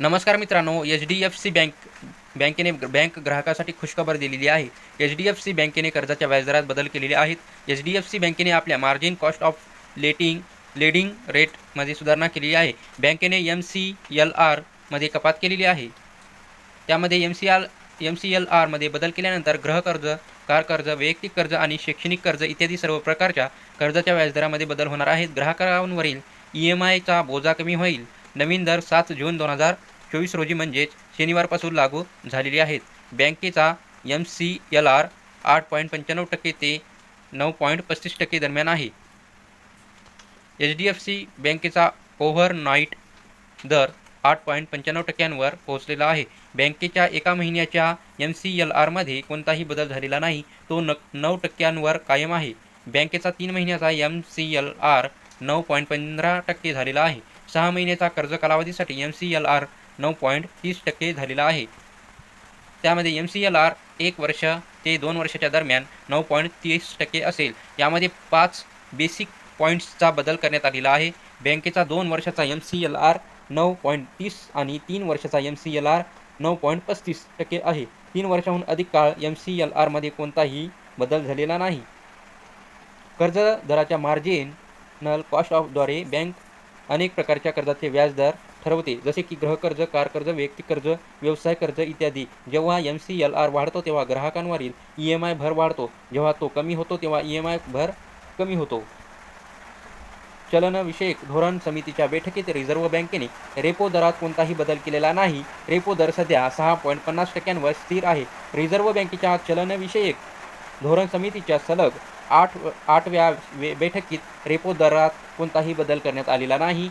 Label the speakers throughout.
Speaker 1: नमस्कार मित्रांनो H D F C bank बँकेने बँक ग्राहकासाठी खुशखबर दिलेली आहे. एच डी एफ सी बँकेने कर्जाच्या व्याजदरात बदल केलेले आहेत. एच डी एफ सी बँकेने आपल्या margin cost of lending lending रेटमध्ये सुधारणा केलेली आहे. बँकेने एम सी एल आरमध्ये कपात केलेली आहे. त्यामध्ये M C R M C L आरमध्ये बदल केल्यानंतर गृहकर्ज कार कर्ज वैयक्तिक कर्ज आणि शैक्षणिक कर्ज इत्यादी सर्व प्रकारच्या कर्जाच्या व्याजदरामध्ये बदल होणार आहेत. ग्राहकांवरील ई एम आयचा बोजा कमी होईल. नवीन दर सात जून दोन हजार चोवीस रोजी म्हणजेच शनिवारपासून लागू झालेली आहेत. बँकेचा एम सी एल आर आठ पॉईंट पंच्याण्णव टक्के ते नऊ पॉईंट पस्तीस टक्के दरम्यान आहे. एच डी एफ सी बँकेचा ओव्हर नाईट दर आठ पॉईंट पंच्याण्णव टक्क्यांवर पोहोचलेला आहे. बँकेच्या एका महिन्याच्या एम सी एल आरमध्ये कोणताही बदल झालेला नाही. तो न नऊ टक्क्यांवर कायम आहे. बँकेचा तीन महिन्याचा एम सी एल आर नऊ पॉईंट पंधरा टक्के झालेला आहे. सहा महिन्याचा कर्ज कालावधीसाठी एम सी एल आर नऊ पॉईंट तीस टक्के झालेला आहे. त्यामध्ये एम सी एल आर एक वर्ष ते दोन वर्षाच्या दरम्यान नऊ पॉईंट तीस टक्के असेल. यामध्ये पाच बेसिक पॉईंट्सचा बदल करण्यात आलेला आहे. बँकेचा दोन वर्षाचा एम सी एल आर नऊ पॉईंट तीस आणि तीन वर्षाचा एम सी एल आर नऊ पॉईंट पस्तीस टक्के आहे. तीन वर्षाहून अधिक काळ एम सी एल आरमध्ये कोणताही बदल झालेला नाही. कर्जदराच्या मार्जिनल कॉस्ट ऑफद्वारे बँक अनेक प्रकारच्या कर्जाचे व्याजदर ठरवते. जसे की गृहकर्ज कार कर्ज वैयक्तिक कर्ज व्यवसाय कर्ज इत्यादी. जेव्हा एम सी एल आर वाढतो तेव्हा ग्राहकांवरील ई एम आय भर वाढतो. जेव्हा तो कमी होतो तेव्हा ई एम आय भर कमी होतो. चलनविषयक धोरण समितीच्या बैठकीत रिझर्व्ह बँकेने रेपो दरात कोणताही बदल केलेला नाही. रेपो दर सध्या सहा पॉईंट पन्नास टक्क्यांवर स्थिर आहे. रिझर्व्ह बँकेच्या चलनविषयक धोरण समितीच्या सलग आठ आठव्या वे बैठकीत रेपो दरात कोणताही बदल करण्यात आलेला नाही.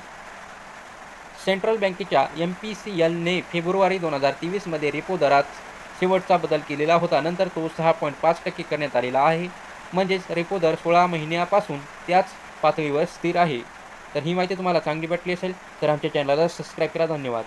Speaker 1: सेंट्रल बँकेच्या एम पी सी एलने फेब्रुवारी दोन हजार तेवीसमध्ये रेपो दरात शेवटचा बदल केलेला होता. नंतर तो सहा पॉईंट पाच टक्के करण्यात आलेला आहे. म्हणजेच रेपो दर सोळा महिन्यापासून त्याच पातळीवर स्थिर आहे. तर ही माहिती तुम्हाला चांगली वाटली असेल तर आमच्या चॅनलला सबस्क्राईब करा. धन्यवाद.